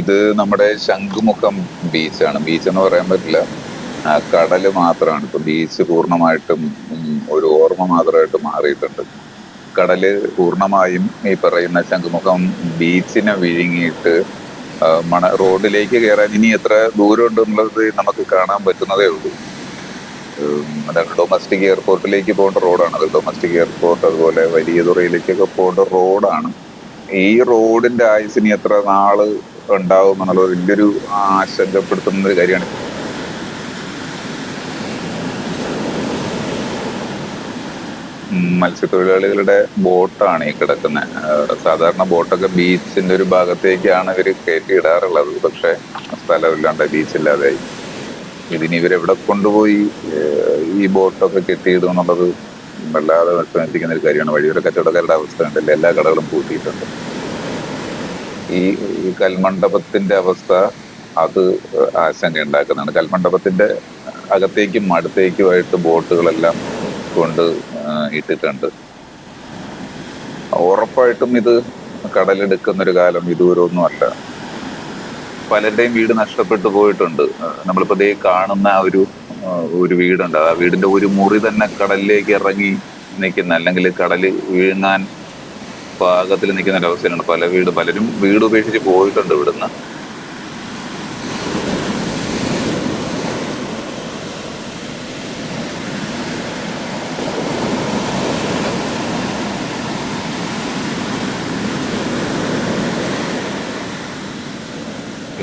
ഇത് നമ്മുടെ ശംഖുമുഖം ബീച്ചാണ് ബീച്ച് എന്ന് പറയാൻ പറ്റില്ല. കടൽ മാത്രമാണ്. ഇപ്പൊ ബീച്ച് പൂർണമായിട്ടും ഒരു ഓർമ്മ മാത്രമായിട്ട് മാറിയിട്ടുണ്ട്. കടൽ പൂർണമായും ഈ പറയുന്ന ശംഖുമുഖം ബീച്ചിനെ വിഴുങ്ങിയിട്ട് മണ റോഡിലേക്ക് കയറാൻ ഇനി എത്ര ദൂരം ഉണ്ടെന്നുള്ളത് നമുക്ക് കാണാൻ പറ്റുന്നതേ ഉള്ളൂ. അതാണ് ഡൊമസ്റ്റിക് എയർപോർട്ടിലേക്ക് പോകേണ്ട റോഡാണ് അത് ഡൊമസ്റ്റിക് എയർപോർട്ട് അതുപോലെ വലിയ തുറയിലേക്കൊക്കെ പോകേണ്ട റോഡാണ് ഈ റോഡിന്റെ ആയുസ് ഇനി എത്ര നാൾ ഉണ്ടാവും എന്നുള്ളത് വലിയൊരു ആശങ്കപ്പെടുത്തുന്ന ഒരു കാര്യമാണ്. മത്സ്യത്തൊഴിലാളികളുടെ ബോട്ടാണ് ഈ കിടക്കുന്നത് സാധാരണ ബോട്ടൊക്കെ ബീച്ചിന്റെ ഒരു ഭാഗത്തേക്കാണ് ഇവർ കയറ്റി ഇടാറുള്ളത്. പക്ഷെ സ്ഥലമില്ലാണ്ട് ബീച്ചില്ലാതെയായി ഇതിന് ഇവരെവിടെ കൊണ്ടുപോയി ഈ ബോട്ടൊക്കെ കെട്ടിയിടും എന്നുള്ളത് വല്ലാതെ വിഷമിപ്പിക്കുന്ന ഒരു കാര്യമാണ്. വഴിയോര കച്ചവടക്കാരുടെ അവസ്ഥ ഉണ്ടല്ലോ എല്ലാ കടകളും പൂട്ടിയിട്ടുണ്ട്. ഈ ഈ കൽമണ്ഡപത്തിന്റെ അവസ്ഥ അത് ആശങ്ക ഉണ്ടാക്കുന്നതാണ് കൽമണ്ഡപത്തിന്റെ അകത്തേക്കും അടുത്തേക്കുമായിട്ട് ബോട്ടുകളെല്ലാം കൊണ്ട് ഇട്ടിട്ടുണ്ട്. ഉറപ്പായിട്ടും ഇത് കടലെടുക്കുന്ന ഒരു കാലം വിദൂരമൊന്നും അല്ല. പലരുടെയും വീട് നഷ്ടപ്പെട്ടു പോയിട്ടുണ്ട്. നമ്മളിപ്പോ ദേ കാണുന്ന ആ ഒരു ഒരു വീടുണ്ട്. ആ വീടിന്റെ ഒരു മുറി തന്നെ കടലിലേക്ക് ഇറങ്ങി നിൽക്കുന്ന അല്ലെങ്കിൽ കടൽ വീഴാൻ പാകത്തിൽ നിൽക്കുന്ന ഒരു അവസ്ഥയിലാണ് പല വീട്. പലരും വീട് ഉപേക്ഷിച്ച് പോയിട്ടുണ്ട് ഇവിടുന്ന്.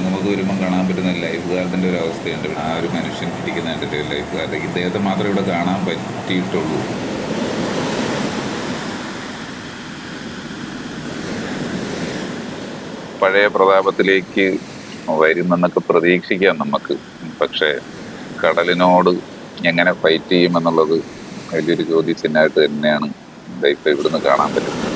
നമുക്ക് വരുമ്പോൾ കാണാൻ പറ്റുന്ന ലൈഫ് ഗാർഡിന്റെ ഒരു അവസ്ഥയുണ്ട്. ആ ഒരു മനുഷ്യൻ ഇരിക്കുന്നതിന്റെ ലൈഫ് ഗാർഡ് ഇദ്ദേഹത്തെ മാത്രമേ ഇവിടെ കാണാൻ പറ്റിയിട്ടുള്ളൂ. പഴയ പ്രതാപത്തിലേക്ക് വരുമെന്നൊക്കെ പ്രതീക്ഷിക്കാം നമുക്ക്. പക്ഷേ കടലിനോട് എങ്ങനെ ഫൈറ്റ് ചെയ്യുമെന്നുള്ളത് വലിയൊരു ചോദ്യചിഹ്നമായിട്ട് തന്നെയാണ് ലൈഫ് ഇവിടുന്ന് കാണാൻ പറ്റുന്നത്.